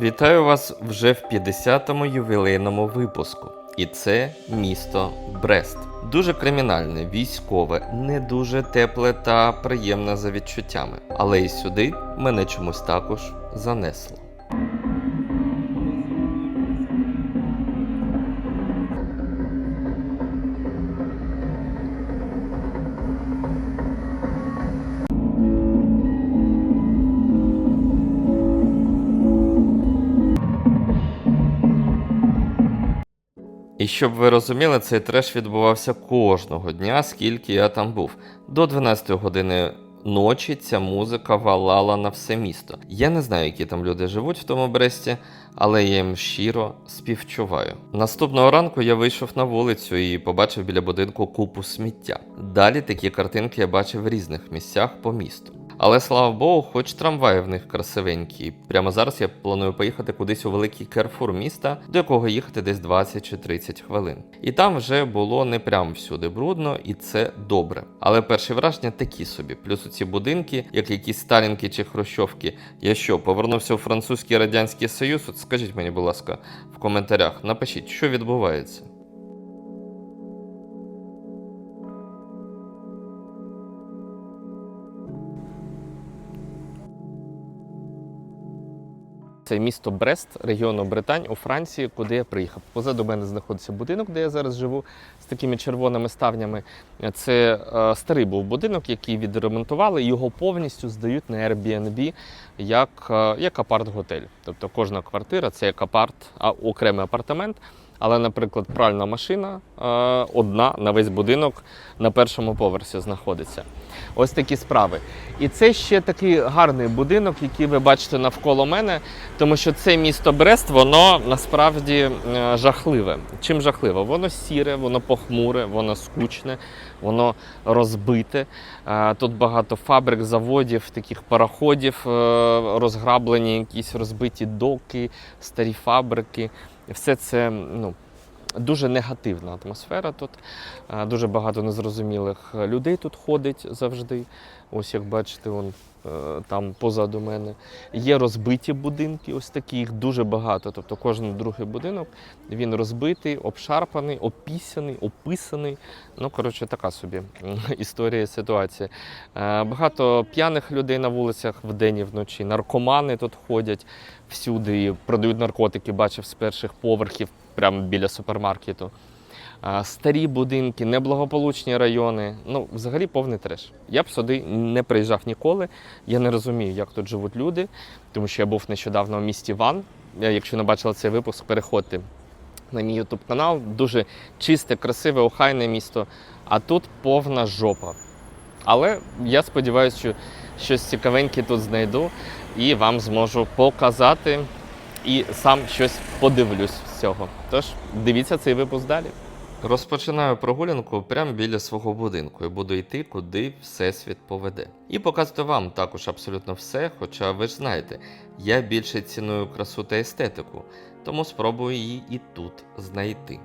Вітаю вас вже в 50-му ювілейному випуску. І це місто Брест. Дуже кримінальне, військове, не дуже тепле та приємне за відчуттями. Але і сюди мене чомусь також занесло. І щоб ви розуміли, цей треш відбувався кожного дня, скільки я там був. До 12 години ночі ця музика валала на все місто. Я не знаю, які там люди живуть в тому Бресті, але я їм щиро співчуваю. Наступного ранку я вийшов на вулицю і побачив біля будинку купу сміття. Далі такі картинки я бачив в різних місцях по місту. Але слава Богу, хоч трамваї в них красивенькі. Прямо зараз я планую поїхати кудись у великий керфур міста, до якого їхати десь 20 чи 30 хвилин. І там вже було не прям всюди брудно, і це добре. Але перші враження такі собі. Плюс у ці будинки, як якісь сталінки чи хрущовки. Я що, повернувся у французький радянський союз? От скажіть мені, будь ласка, в коментарях, напишіть, що відбувається. Це місто Брест, регіону Британь у Франції, куди я приїхав. Позаду мене знаходиться будинок, де я зараз живу, з такими червоними ставнями. Це е, старий був будинок, який відремонтували. Його повністю здають на Airbnb як, е, як апарт-готель. Тобто кожна квартира це як апарт, а окремий апартамент. Але, наприклад, пральна машина е, одна на весь будинок на першому поверсі знаходиться. Ось такі справи. І це ще такий гарний будинок, який ви бачите навколо мене, тому що це місто Брест, воно насправді е, жахливе. Чим жахливе? Воно сіре, воно похмуре, воно скучне, воно розбите. Е, Тут багато фабрик, заводів, таких пароходів, розграблені якісь розбиті доки, старі фабрики. Все це ну, дуже негативна атмосфера тут. Дуже багато незрозумілих людей тут ходить завжди. Ось як бачите, вон, е, там позаду мене. Є розбиті будинки, ось такі, їх дуже багато. Тобто кожен другий будинок він розбитий, обшарпаний, опісяний, описаний. Ну, коротше, така собі історія ситуація. Е, Багато п'яних людей на вулицях вдень і вночі. Наркомани тут ходять всюди, продають наркотики, бачив з перших поверхів, прямо біля супермаркету. Старі будинки, неблагополучні райони. Ну, взагалі повний треш. Я б сюди не приїжджав ніколи. Я не розумію, як тут живуть люди, тому що я був нещодавно в місті Ван. Якщо не бачили цей випуск, переходьте на мій ютуб канал. Дуже чисте, красиве, охайне місто. А тут повна жопа. Але я сподіваюся, що щось цікавеньке тут знайду і вам зможу показати і сам щось подивлюсь з цього. Тож дивіться цей випуск далі. Розпочинаю прогулянку прямо біля свого будинку і буду йти, куди всесвіт поведе. І показувати вам також абсолютно все, хоча ви ж знаєте, я більше ціную красу та естетику, тому спробую її і тут знайти.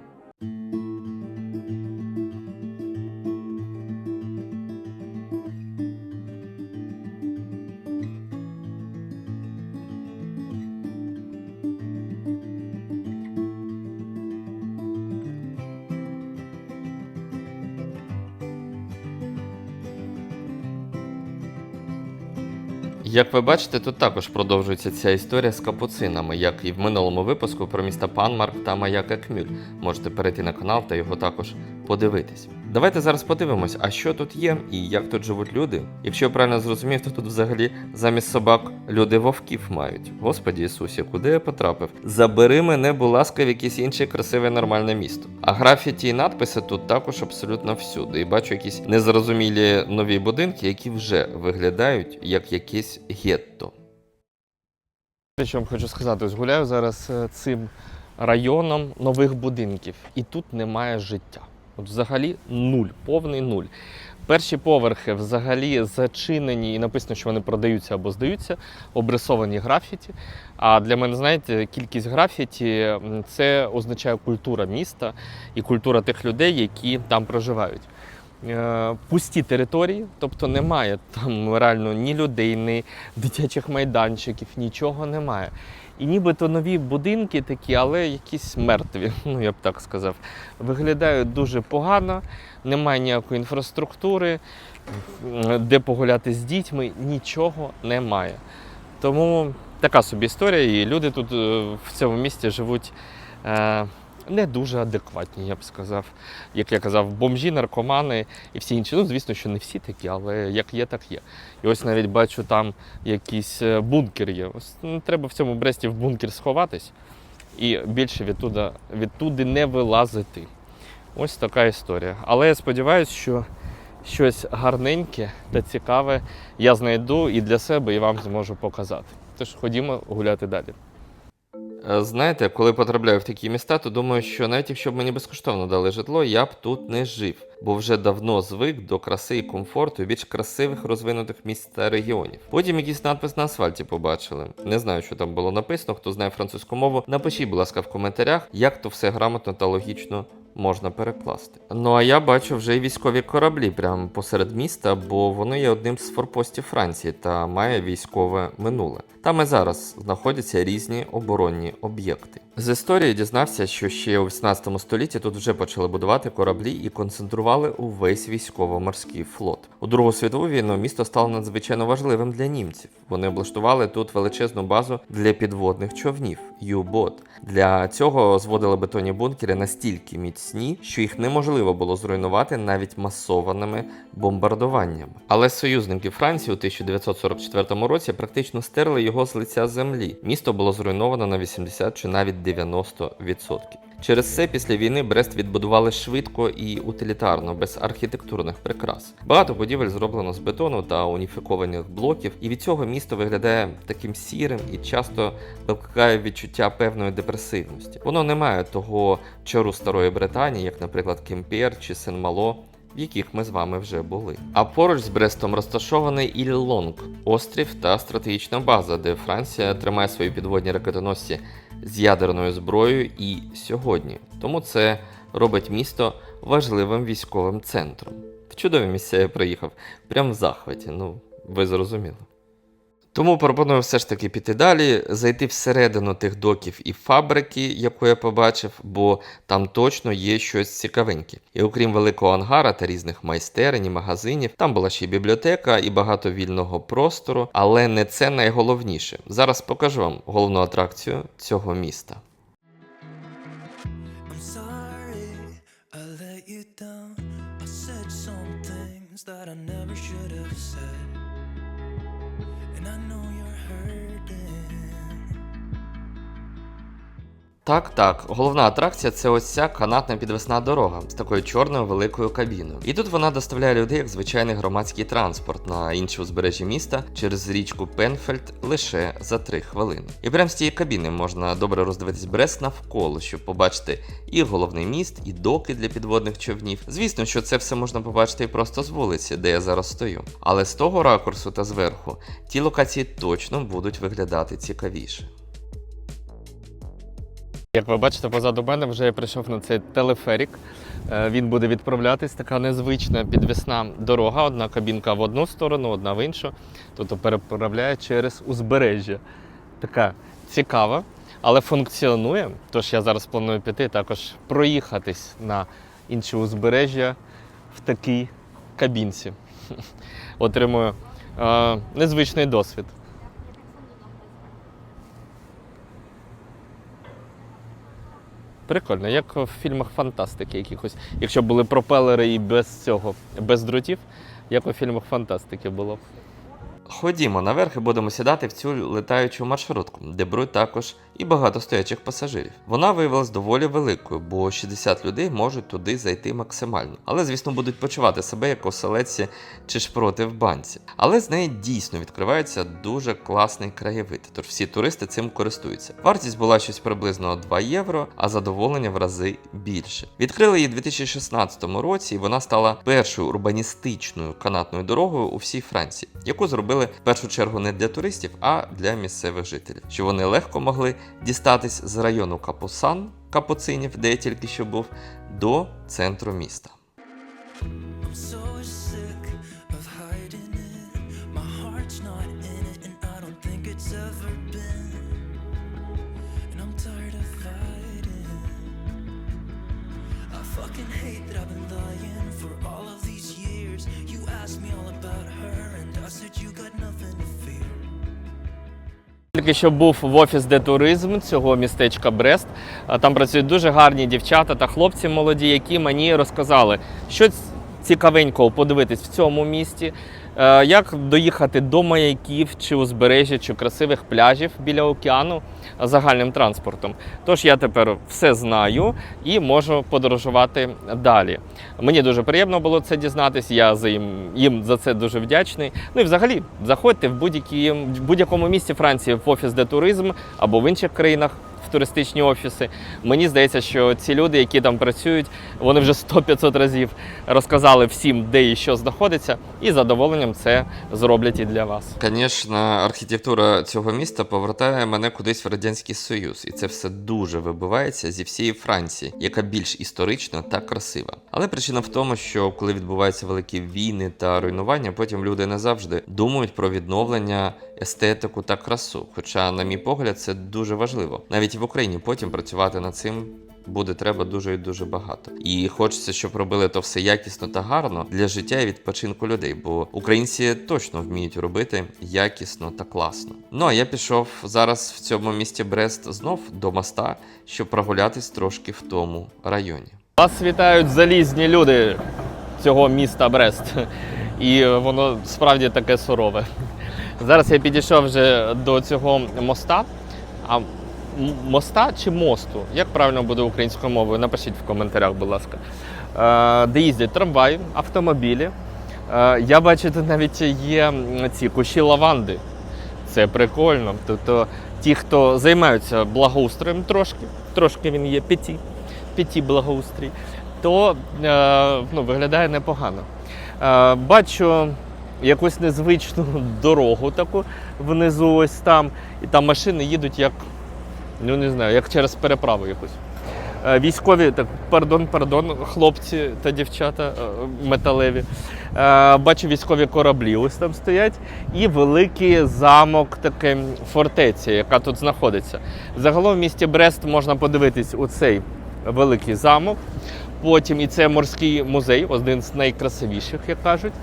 Як ви бачите, тут також продовжується ця історія з капуцинами, як і в минулому випуску про міста Панмарк та Маяка Кмюль. Можете перейти на канал та його також подивитись. Давайте зараз подивимось, а що тут є і як тут живуть люди. Якщо я правильно зрозумів, то тут взагалі замість собак люди вовків мають. Господі Ісусі, куди я потрапив? Забери мене, будь ласка, в якесь інше красиве нормальне місто. А графіті і надписи тут також абсолютно всюди. І бачу якісь незрозумілі нові будинки, які вже виглядають як якесь гетто. Вам хочу сказати, ось гуляю зараз е, цим районом нових будинків, і тут немає життя. От взагалі нуль, повний нуль. Перші поверхи взагалі зачинені і написано, що вони продаються або здаються, обрисовані графіті. А для мене, знаєте, кількість графіті це означає культура міста і культура тих людей, які там проживають. Е, Пусті території, тобто немає там реально ні людей, ні дитячих майданчиків, нічого немає. І нібито нові будинки такі, але якісь мертві, ну я б так сказав. Виглядають дуже погано, немає ніякої інфраструктури, де погуляти з дітьми, нічого немає. Тому така собі історія, і люди тут е, в цьому місті живуть е, не дуже адекватні, я б сказав. Як я казав, бомжі, наркомани і всі інші. Ну, звісно, що не всі такі, але як є, так є. І ось навіть бачу, там якийсь е, бункер є. Ось ну, треба в цьому Бресті в бункер сховатись і більше відтуда, відтуди не вилазити. Ось така історія. Але я сподіваюся, що щось гарненьке та цікаве я знайду і для себе, і вам зможу показати. Тож ходімо гуляти далі. Е, Знаєте, коли потрапляю в такі міста, то думаю, що навіть якщо б мені безкоштовно дали житло, я б тут не жив, бо вже давно звик до краси і комфорту більш красивих розвинутих міст та регіонів. Потім якийсь надпис на асфальті побачили. Не знаю, що там було написано. Хто знає французьку мову, напишіть, будь ласка, в коментарях, як то все грамотно та логічно можна перекласти. Ну а я бачу вже й військові кораблі прямо посеред міста, бо воно є одним з форпостів Франції та має військове минуле. Там і зараз знаходяться різні оборонні об'єкти. З історії дізнався, що ще у 18 столітті тут вже почали будувати кораблі і концентрували увесь військово-морський флот. У Другу світову війну місто стало надзвичайно важливим для німців. Вони облаштували тут величезну базу для підводних човнів U-Boat. Для цього зводили бетонні бункери настільки міцні, що їх неможливо було зруйнувати навіть масованими бомбардуваннями. Але союзники Франції у 1944 році практично стерли його з лиця землі. Місто було зруйновано на 80 чи навіть 90%. Через це після війни Брест відбудували швидко і утилітарно, без архітектурних прикрас. Багато будівель зроблено з бетону та уніфікованих блоків, і від цього місто виглядає таким сірим і часто викликає відчуття певної депресивності. Воно не має того чору старої Британії, як, наприклад, Кемпер чи Сен-Мало. В яких ми з вами вже були. А поруч з Брестом розташований Іллонг, острів та стратегічна база, де Франція тримає свої підводні ракетоносці з ядерною зброєю і сьогодні. Тому це робить місто важливим військовим центром. В чудові місця я приїхав, прям в захваті, ну ви зрозуміли. Тому пропоную все ж таки піти далі, зайти всередину тих доків і фабрики, яку я побачив, бо там точно є щось цікавеньке. І окрім великого ангара та різних майстерень і магазинів, там була ще й бібліотека і багато вільного простору, але не це найголовніше. Зараз покажу вам головну атракцію цього міста. That I never should Так, так, головна атракція це ось ця канатна підвесна дорога з такою чорною великою кабіною. І тут вона доставляє людей як звичайний громадський транспорт на інше узбережжя міста через річку Пенфельд лише за 3 хвилини. І прямо з цієї кабіни можна добре роздивитись Брест навколо, щоб побачити і головний міст, і доки для підводних човнів. Звісно, що це все можна побачити і просто з вулиці, де я зараз стою. Але з того ракурсу та зверху ті локації точно будуть виглядати цікавіше. Як ви бачите, позаду мене вже я прийшов на цей телеферік. Е, Він буде відправлятись, така незвична підвісна дорога. Одна кабінка в одну сторону, одна в іншу. Тобто переправляє через узбережжя. Така цікава, але функціонує. Тож я зараз планую піти також проїхатись на інші узбережжя в такій кабінці. Отримую е, незвичний досвід. Прикольно, як в фільмах фантастики якихось. Якщо були пропелери і без цього, без дротів, як у фільмах фантастики було. Ходімо наверх і будемо сідати в цю летаючу маршрутку, де беруть також і багато стоячих пасажирів. Вона виявилась доволі великою, бо 60 людей можуть туди зайти максимально. Але, звісно, будуть почувати себе як оселедці чи шпроти в банці. Але з неї дійсно відкривається дуже класний краєвид, тож всі туристи цим користуються. Вартість була щось приблизно 2 євро, а задоволення в рази більше. Відкрили її у 2016 році, і вона стала першою урбаністичною канатною дорогою у всій Франції, яку зробили в першу чергу не для туристів, а для місцевих жителів, що вони легко могли дістатись з району Капусан Капуцинів, де я тільки що був, до центру міста. fucking hate that I've been lying for all of these years. You asked me all about her. Тільки що був в офіс де туризм цього містечка Брест. Там працюють дуже гарні дівчата та хлопці молоді, які мені розказали, що цікавенького подивитись в цьому місті, е, як доїхати до маяків чи узбережжя, чи красивих пляжів біля океану загальним транспортом. Тож я тепер все знаю і можу подорожувати далі. Мені дуже приємно було це дізнатись. Я за їм, їм за це дуже вдячний. Ну і взагалі заходьте в будь-які в будь-якому місті Франції в офіс де туризм або в інших країнах. Туристичні офіси. Мені здається, що ці люди, які там працюють, вони вже 100-500 разів розказали всім, де і що знаходиться, і з задоволенням це зроблять і для вас. Звісно, архітектура цього міста повертає мене кудись в Радянський Союз, і це все дуже вибивається зі всієї Франції, яка більш історична та красива. Але причина в тому, що коли відбуваються великі війни та руйнування, потім люди не завжди думають про відновлення, естетику та красу. Хоча, на мій погляд, це дуже важливо. Навіть в Україні потім працювати над цим буде треба дуже і дуже багато. І хочеться, щоб робили то все якісно та гарно для життя і відпочинку людей, бо українці точно вміють робити якісно та класно. Ну а я пішов зараз в цьому місті Брест знов до моста, щоб прогулятись трошки в тому районі. Вас вітають залізні люди цього міста Брест. І воно справді таке сурове. Зараз я підійшов вже до цього моста. А моста чи мосту? Як правильно буде українською мовою? Напишіть в коментарях, будь ласка. Е, Де їздять трамваї, автомобілі. Е, Я бачу, тут навіть є ці кущі лаванди. Це прикольно. Тобто ті, хто займаються благоустроєм трошки, трошки він є п'яті, п'яті благоустрій, то е, ну, виглядає непогано. Бачу якусь незвичну дорогу таку внизу, ось там, і там машини їдуть як, ну не знаю, як через переправу якусь. Е, Військові, так, пардон, пардон, хлопці та дівчата е, металеві. Е, Бачу військові кораблі ось там стоять, і великий замок, таке фортеця, яка тут знаходиться. Загалом в місті Брест можна подивитись у цей великий замок. Потім і це морський музей, один з найкрасивіших, як кажуть.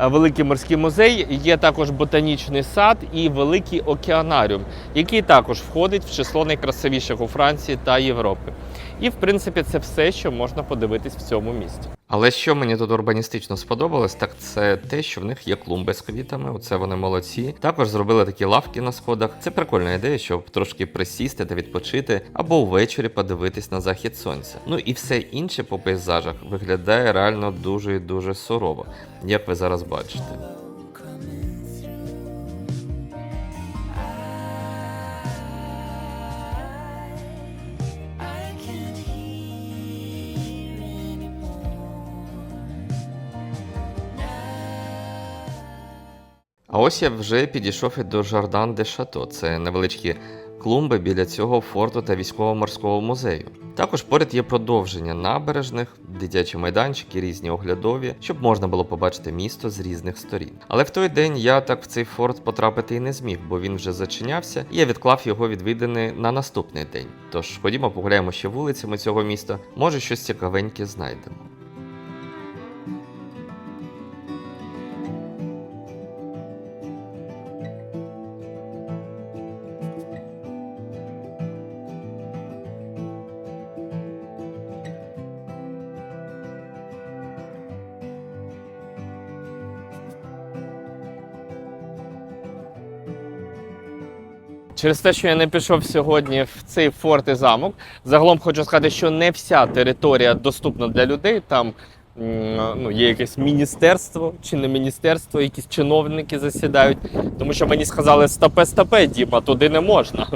Е, Великий морський музей, є також ботанічний сад і великий океанаріум, який також входить в число найкрасивіших у Франції та Європи. І, в принципі, це все, що можна подивитись в цьому місті. Але що мені тут урбаністично сподобалось, так це те, що в них є клумби з квітами. Оце вони молодці. Також зробили такі лавки на сходах. Це прикольна ідея, щоб трошки присісти та відпочити, або ввечері подивитись на захід сонця. Ну і все інше по пейзажах виглядає реально дуже і дуже сурово, як ви зараз бачите. А ось я вже підійшов і до Жардан де Шато. Це невеличкі клумби біля цього форту та військово-морського музею. Також поряд є продовження набережних, дитячі майданчики, різні оглядові, щоб можна було побачити місто з різних сторін. Але в той день я так в цей форт потрапити і не зміг, бо він вже зачинявся, і я відклав його відвідини на наступний день. Тож ходімо погуляємо ще вулицями цього міста, може щось цікавеньке знайдемо. Через те, що я не пішов сьогодні в цей форт і замок, загалом хочу сказати, що не вся територія доступна для людей. Там ну, є якесь міністерство чи не міністерство, якісь чиновники засідають. Тому що мені сказали стопе стопе, Діма, туди не можна.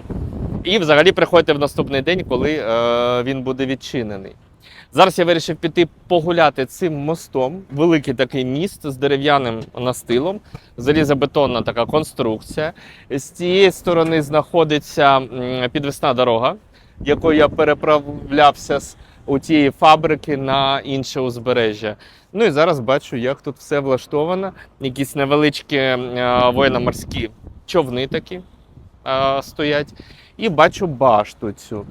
І взагалі приходьте в наступний день, коли е, він буде відчинений. Зараз я вирішив піти погуляти цим мостом. Великий такий міст з дерев'яним настилом, залізобетонна така конструкція. З цієї сторони знаходиться підвісна дорога, якою я переправлявся з у тієї фабрики на інше узбережжя. Ну і зараз бачу, як тут все влаштовано. Якісь невеличкі е, воєнно-морські човни такі стоять. І бачу башту цю.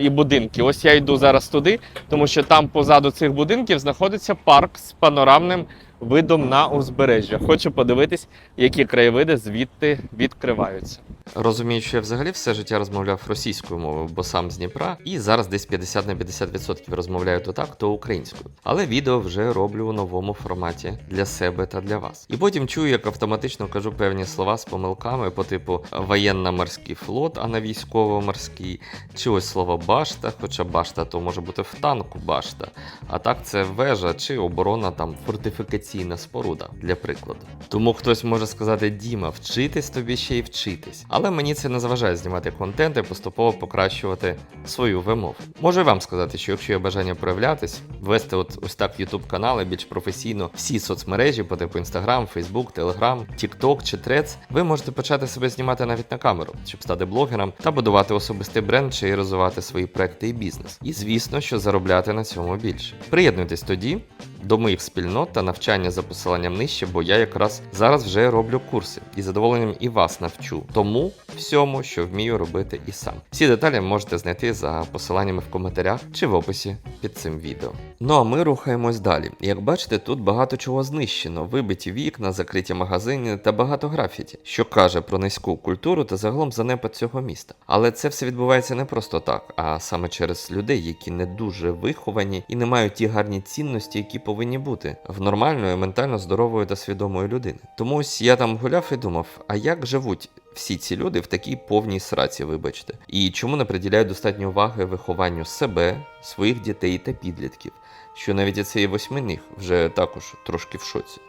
І будинки. Ось я йду зараз туди, тому що там позаду цих будинків знаходиться парк з панорамним видом на узбережжя. Хочу подивитись, які краєвиди звідти відкриваються. Розумію, що я взагалі все життя розмовляв російською мовою, бо сам з Дніпра, і зараз десь 50 на 50% розмовляю то так, то українською. Але відео вже роблю у новому форматі для себе та для вас. І потім чую, як автоматично кажу певні слова з помилками по типу воєнно-морський флот, а не військово-морський, чи ось слово башта, хоча башта то може бути в танку башта. А так це вежа чи оборона там фортифікаційна споруда, для прикладу. Тому хтось може сказати: Діма, вчитись тобі ще й вчитись. Але мені це не заважає знімати контент і поступово покращувати свою вимову. Можу вам сказати, що якщо є бажання проявлятись, вести от ось так YouTube канали більш професійно, всі соцмережі по типу Instagram, Facebook, Telegram, TikTok чи Threads, ви можете почати себе знімати навіть на камеру, щоб стати блогером та будувати особистий бренд чи розвивати свої проекти і бізнес. І звісно, що заробляти на цьому більше. Приєднуйтесь тоді до моїх спільнот та навчання за посиланням нижче, бо я якраз зараз вже роблю курси і задоволенням і вас навчу тому всьому, що вмію робити і сам. Всі деталі можете знайти за посиланнями в коментарях чи в описі під цим відео. Ну а ми рухаємось далі. Як бачите, тут багато чого знищено: вибиті вікна, закриті магазини та багато графіті, що каже про низьку культуру та загалом занепад цього міста. Але це все відбувається не просто так, а саме через людей, які не дуже виховані і не мають ті гарні цінності, які повинні бути в нормальної, ментально здорової та свідомої людини. Тому ось я там гуляв і думав, а як живуть всі ці люди в такій повній сраці, вибачте, і чому не приділяють достатньо уваги вихованню себе, своїх дітей та підлітків, що навіть цей восьминих вже також трошки в шоці.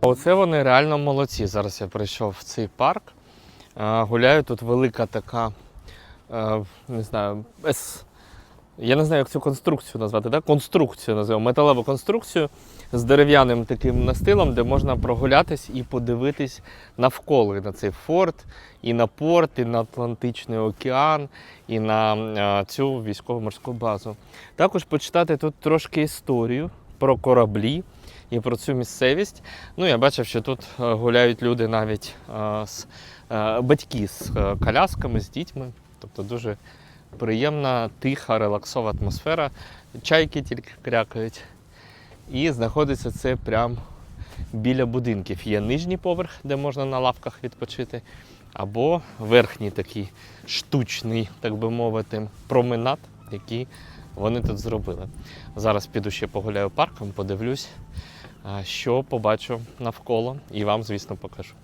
Оце вони реально молодці. Зараз я прийшов в цей парк. Гуляю тут велика така, не знаю, С. Я не знаю, як цю конструкцію назвати, да? конструкцію називаємо, металеву конструкцію з дерев'яним таким настилом, де можна прогулятись і подивитись навколо на цей форт, і на порт, і на Атлантичний океан, і на е, цю військово-морську базу. Також почитати тут трошки історію про кораблі і про цю місцевість. Ну, я бачив, що тут е, гуляють люди навіть е, з е, батьки з е, колясками, з дітьми. Тобто дуже приємна, тиха, релаксова атмосфера. Чайки тільки крякають. І знаходиться це прямо біля будинків. Є нижній поверх, де можна на лавках відпочити, або верхній такий штучний, так би мовити, променад, який вони тут зробили. Зараз піду ще погуляю парком, подивлюсь, що побачу навколо, і вам, звісно, покажу.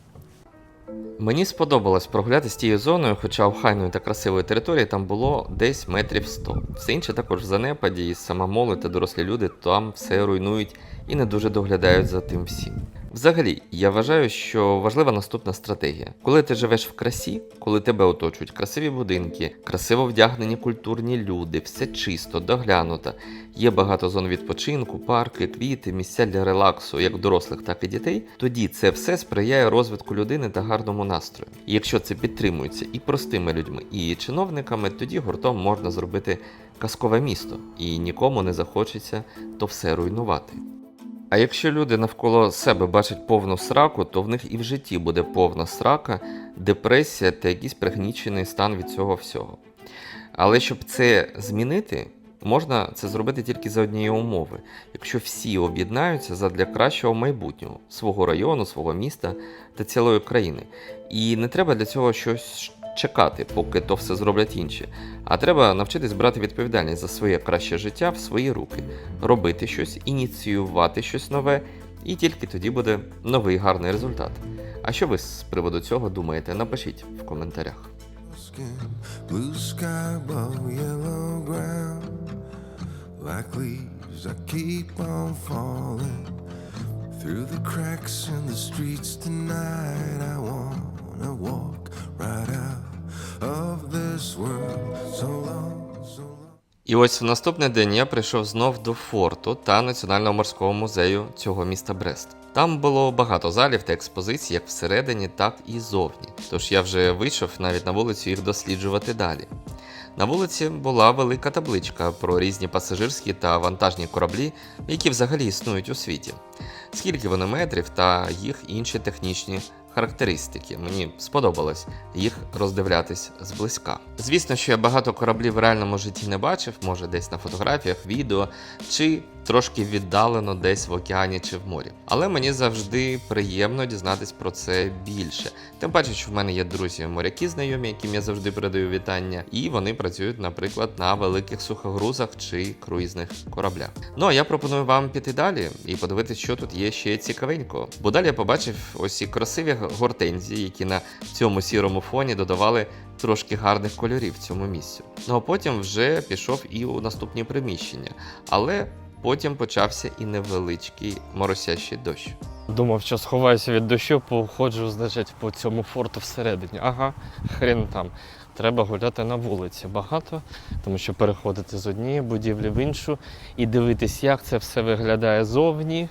Мені сподобалось прогулятися тією зоною, хоча охайної та красивої території там було десь метрів 100. Все інше також в занепаді, і сама молодь та дорослі люди там все руйнують і не дуже доглядають за тим всім. Взагалі, я вважаю, що важлива наступна стратегія. Коли ти живеш в красі, коли тебе оточують красиві будинки, красиво вдягнені культурні люди, все чисто, доглянуто, є багато зон відпочинку, парки, квіти, місця для релаксу, як дорослих, так і дітей, тоді це все сприяє розвитку людини та гарному настрою. І якщо це підтримується і простими людьми, і чиновниками, тоді гуртом можна зробити казкове місто, і нікому не захочеться то все руйнувати. А якщо люди навколо себе бачать повну сраку, то в них і в житті буде повна срака, депресія та якийсь пригнічений стан від цього всього. Але щоб це змінити, можна це зробити тільки за однієї умови, якщо всі об'єднаються задля кращого майбутнього свого району, свого міста та цілої країни. І не треба для цього щось чекати, поки то все зроблять інші. А треба навчитись брати відповідальність за своє краще життя в свої руки, робити щось, ініціювати щось нове, і тільки тоді буде новий гарний результат. А що ви з приводу цього думаєте? Напишіть в коментарях. through the cracks in the streets tonight. I wanna І ось в наступний день я прийшов знов до форту та Національного морського музею цього міста Брест. Там було багато залів та експозицій як всередині, так і зовні. Тож я вже вийшов навіть на вулицю їх досліджувати далі. На вулиці була велика табличка про різні пасажирські та вантажні кораблі, які взагалі існують у світі, скільки вони метрів та їх інші технічні характеристики. Мені сподобалось їх роздивлятись зблизька. Звісно, що я багато кораблів в реальному житті не бачив, може десь на фотографіях, відео чи трошки віддалено десь в океані чи в морі. Але мені завжди приємно дізнатись про це більше. Тим паче, що в мене є друзі моряки знайомі, яким я завжди передаю вітання, і вони працюють, наприклад, на великих сухогрузах чи круїзних кораблях. Ну а я пропоную вам піти далі і подивитися, що тут є ще цікавенького. Бо далі я побачив ось ці красиві гортензії, які на цьому сірому фоні додавали трошки гарних кольорів цьому місцю. Ну а потім вже пішов і у наступні приміщення, але потім почався і невеличкий моросящий дощ. Думав, що сховаюся від дощу, походжу, значить, по цьому форту всередині. Ага, хрен там. Треба гуляти на вулиці багато, тому що переходити з однієї будівлі в іншу і дивитись, як це все виглядає зовні.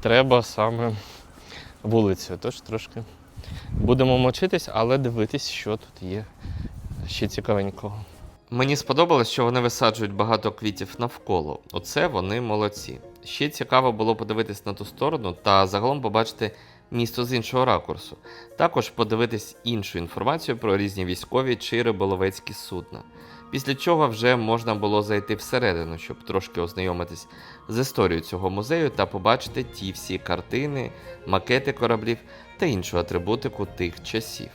Треба саме вулицею. Тож трошки будемо мочитись, але дивитись, що тут є ще цікавенького. Мені сподобалось, що вони висаджують багато квітів навколо. Оце вони молодці. Ще цікаво було подивитись на ту сторону та загалом побачити місто з іншого ракурсу. Також подивитись іншу інформацію про різні військові чи риболовецькі судна. Після чого вже можна було зайти всередину, щоб трошки ознайомитись з історією цього музею та побачити ті всі картини, макети кораблів та іншу атрибутику тих часів.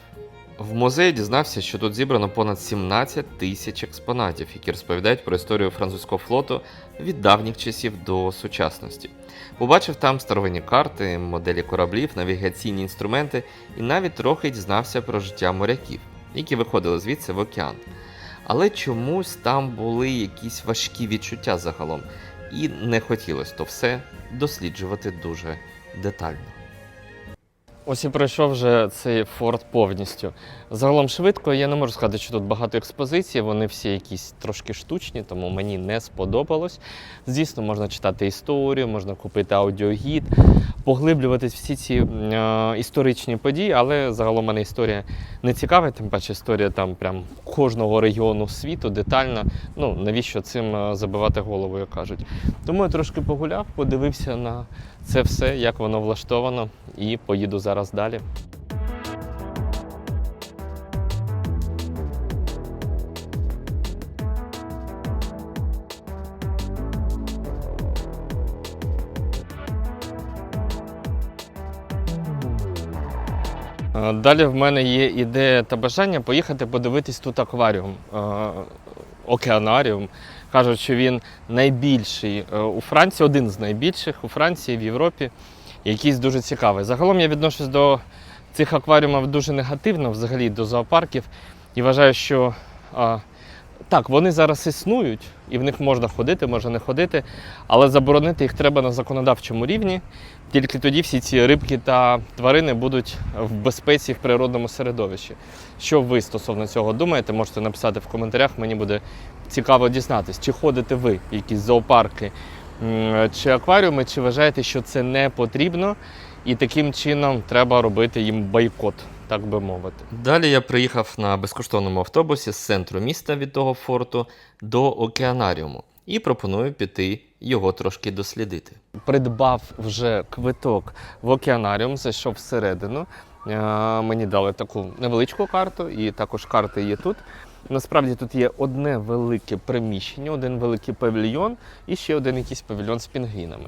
В музеї дізнався, що тут зібрано понад 17 тисяч експонатів, які розповідають про історію французького флоту від давніх часів до сучасності. Побачив там старовинні карти, моделі кораблів, навігаційні інструменти і навіть трохи дізнався про життя моряків, які виходили звідси в океан. Але чомусь там були якісь важкі відчуття загалом, і не хотілося то все досліджувати дуже детально. Ось і пройшов вже цей форт повністю. Загалом швидко, я не можу сказати, що тут багато експозицій, вони всі якісь трошки штучні, тому мені не сподобалось. Звісно, можна читати історію, можна купити аудіогід, поглиблюватись всі ці е, історичні події, але загалом мене історія не цікавить, тим паче історія там прям кожного регіону світу, детальна. Ну, навіщо цим е, забивати голову, як кажуть. Тому я трошки погуляв, подивився на це все, як воно влаштовано, і поїду зараз далі. Далі в мене є ідея та бажання поїхати подивитись тут акваріум, е, океанаріум. Кажуть, що він найбільший е, у Франції, один з найбільших у Франції, в Європі, якийсь дуже цікавий. Загалом я відношусь до цих акваріумів дуже негативно, взагалі до зоопарків, і вважаю, що так, вони зараз існують, і в них можна ходити, можна не ходити, але заборонити їх треба на законодавчому рівні. Тільки тоді всі ці рибки та тварини будуть в безпеці в природному середовищі. Що ви стосовно цього думаєте, можете написати в коментарях. Мені буде цікаво дізнатись, чи ходите ви в якісь зоопарки чи акваріуми, чи вважаєте, що це не потрібно, і таким чином треба робити їм бойкот, так би мовити. Далі я приїхав на безкоштовному автобусі з центру міста від того форту до океанаріуму і пропоную піти його трошки дослідити. придбав вже квиток в океанаріум, зайшов всередину. Е, Мені дали таку невеличку карту, і також карти є тут. Насправді тут є одне велике приміщення, один великий павільйон і ще один якийсь павільйон з пінгвінами.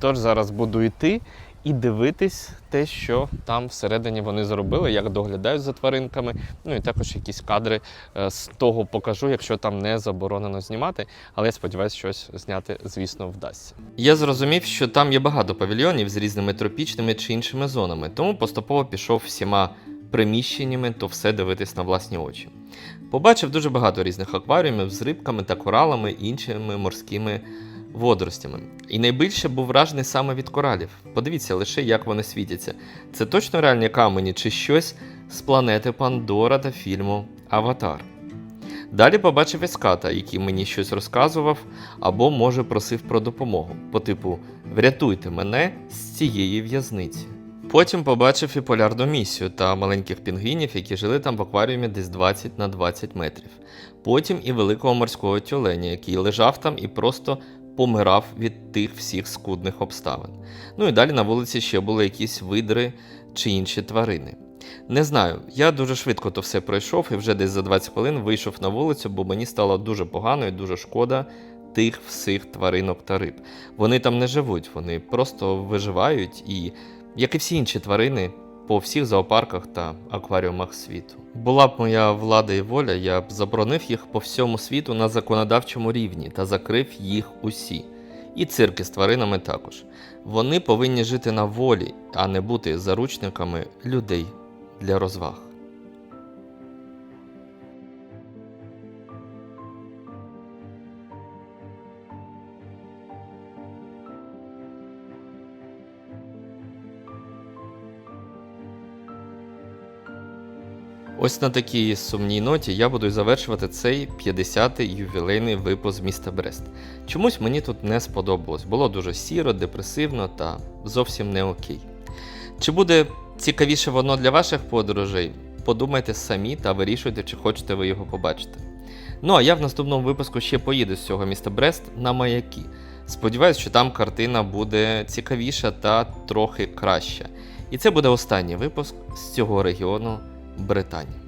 Тож зараз буду йти і дивитись те, що там всередині вони зробили, як доглядають за тваринками. Ну і також якісь кадри е, з того покажу, якщо там не заборонено знімати. Але я сподіваюся, щось зняти, звісно, вдасться. Я зрозумів, що там є багато павільйонів з різними тропічними чи іншими зонами, тому поступово пішов всіма приміщеннями, то все дивитись на власні очі. Побачив дуже багато різних акваріумів з рибками та коралами і іншими морськими водоростями. І найбільше був вражений саме від коралів. Подивіться лише, як вони світяться. Це точно реальні камені чи щось з планети Пандора та фільму Аватар. Далі побачив Еската, який мені щось розказував або, може, просив про допомогу, по типу Врятуйте мене з цієї в'язниці. Потім побачив і полярну місію та маленьких пінгвінів, які жили там в акваріумі десь 20 на 20 метрів. Потім і великого морського тюленя, який лежав там і просто помирав від тих всіх скудних обставин. Ну і далі на вулиці ще були якісь видри чи інші тварини. Не знаю, я дуже швидко то все пройшов і вже десь за 20 хвилин вийшов на вулицю, бо мені стало дуже погано і дуже шкода тих всіх тваринок та риб. Вони там не живуть, вони просто виживають і, як і всі інші тварини, по всіх зоопарках та акваріумах світу. Була б моя влада і воля, я б заборонив їх по всьому світу на законодавчому рівні та закрив їх усі. І цирки з тваринами також. Вони повинні жити на волі, а не бути заручниками людей для розваг. Ось на такій сумній ноті я буду завершувати цей 50-й ювілейний випуск міста Брест. Чомусь мені тут не сподобалось. Було дуже сіро, депресивно та зовсім не окей. Чи буде цікавіше воно для ваших подорожей? Подумайте самі та вирішуйте, чи хочете ви його побачити. Ну а я в наступному випуску ще поїду з цього міста Брест на маяки. Сподіваюсь, що там картина буде цікавіша та трохи краща. І це буде останній випуск з цього регіону Британії.